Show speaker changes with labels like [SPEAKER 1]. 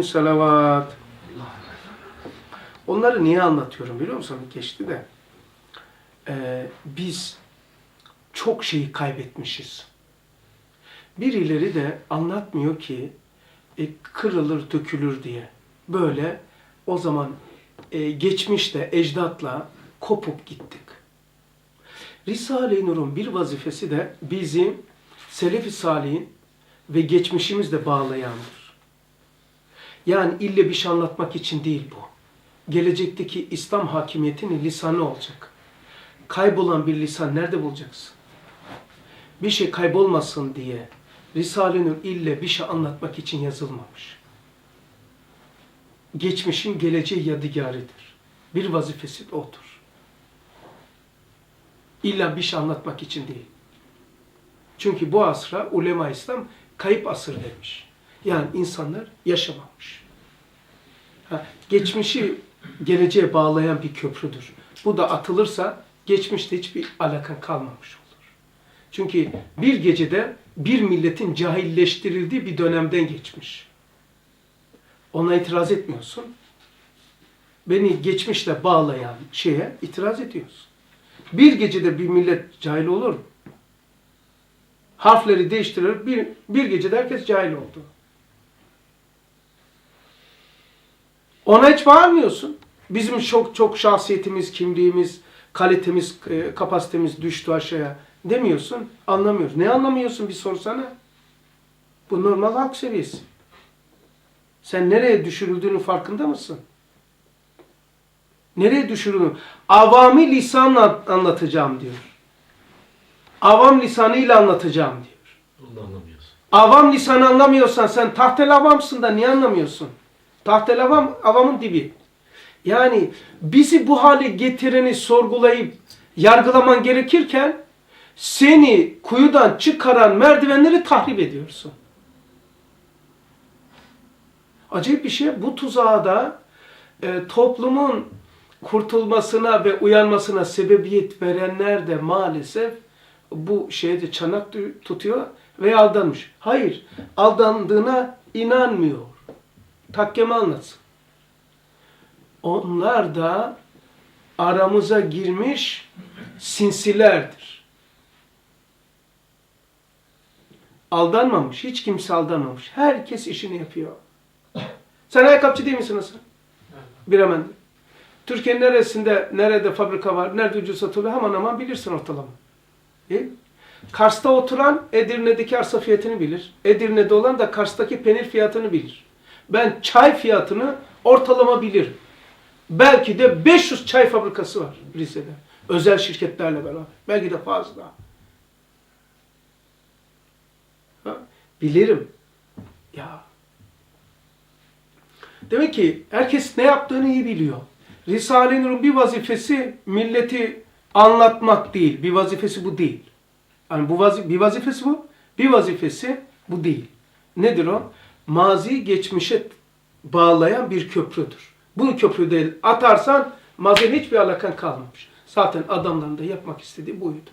[SPEAKER 1] Salavat. Onları niye anlatıyorum biliyor musun? Geçti de. Ee, biz çok şeyi kaybetmişiz. Birileri de anlatmıyor ki e, kırılır dökülür diye. Böyle o zaman e, geçmişte ecdatla kopup gittik. Risale-i Nur'un bir vazifesi de bizi Selefi Salih'in ve geçmişimizle bağlayandır. Yani ille bir şey anlatmak için değil bu. Gelecekteki İslam hakimiyetinin lisanı olacak. Kaybolan bir lisan nerede bulacaksın? Bir şey kaybolmasın diye Risale-i ille bir şey anlatmak için yazılmamış. Geçmişin geleceği yadigarıdır. Bir vazifesi de odur. İlla bir şey anlatmak için değil. Çünkü bu asra ulema İslam kayıp asır demiş. Yani insanlar yaşamamış. Ha, geçmişi geleceğe bağlayan bir köprüdür. Bu da atılırsa geçmişte hiçbir alakan kalmamış olur. Çünkü bir gecede bir milletin cahilleştirildiği bir dönemden geçmiş. Ona itiraz etmiyorsun. Beni geçmişle bağlayan şeye itiraz ediyorsun. Bir gecede bir millet cahil olur mu? Harfleri değiştirerek bir, bir gecede herkes cahil oldu. Ona hiç bağırmıyorsun. Bizim çok çok şahsiyetimiz, kimliğimiz, kalitemiz, e, kapasitemiz düştü aşağıya demiyorsun. Anlamıyoruz. Ne anlamıyorsun bir sorsana. Bu normal halk seviyesi. Sen nereye düşürüldüğünün farkında mısın? Nereye düşürüldün? Avami lisanla anlatacağım diyor. Avam lisanıyla anlatacağım diyor.
[SPEAKER 2] Da anlamıyorsun.
[SPEAKER 1] Avam lisanı anlamıyorsan sen tahtel avamsın da niye anlamıyorsun? Tahtel avam, avamın dibi. Yani bizi bu hale getireni sorgulayıp yargılaman gerekirken seni kuyudan çıkaran merdivenleri tahrip ediyorsun. Acayip bir şey. Bu tuzağa da e, toplumun kurtulmasına ve uyanmasına sebebiyet verenler de maalesef bu şeyde çanak tutuyor ve aldanmış. Hayır, aldandığına inanmıyor. Takkeme anlatsın. Onlar da aramıza girmiş sinsilerdir. Aldanmamış, hiç kimse aldanmamış. Herkes işini yapıyor. Sen ayakkabıcı değil misin Hasan? Bilemem. Türkiye'nin neresinde, nerede fabrika var, nerede ucuz satılıyor hemen hemen bilirsin ortalama. Değil? Kars'ta oturan Edirne'deki arsa fiyatını bilir. Edirne'de olan da Kars'taki penir fiyatını bilir. Ben çay fiyatını ortalama bilirim. Belki de 500 çay fabrikası var Rize'de. Özel şirketlerle beraber. Belki de fazla. Ha, bilirim. Ya. Demek ki herkes ne yaptığını iyi biliyor. Risale-i Nur'un bir vazifesi milleti anlatmak değil. Bir vazifesi bu değil. Yani bu vazi bir vazifesi bu. Bir vazifesi bu değil. Nedir o? Mazi geçmişe bağlayan bir köprüdür. Bu köprüde atarsan maziyle hiçbir alakan kalmamış. Zaten adamların da yapmak istediği buydu.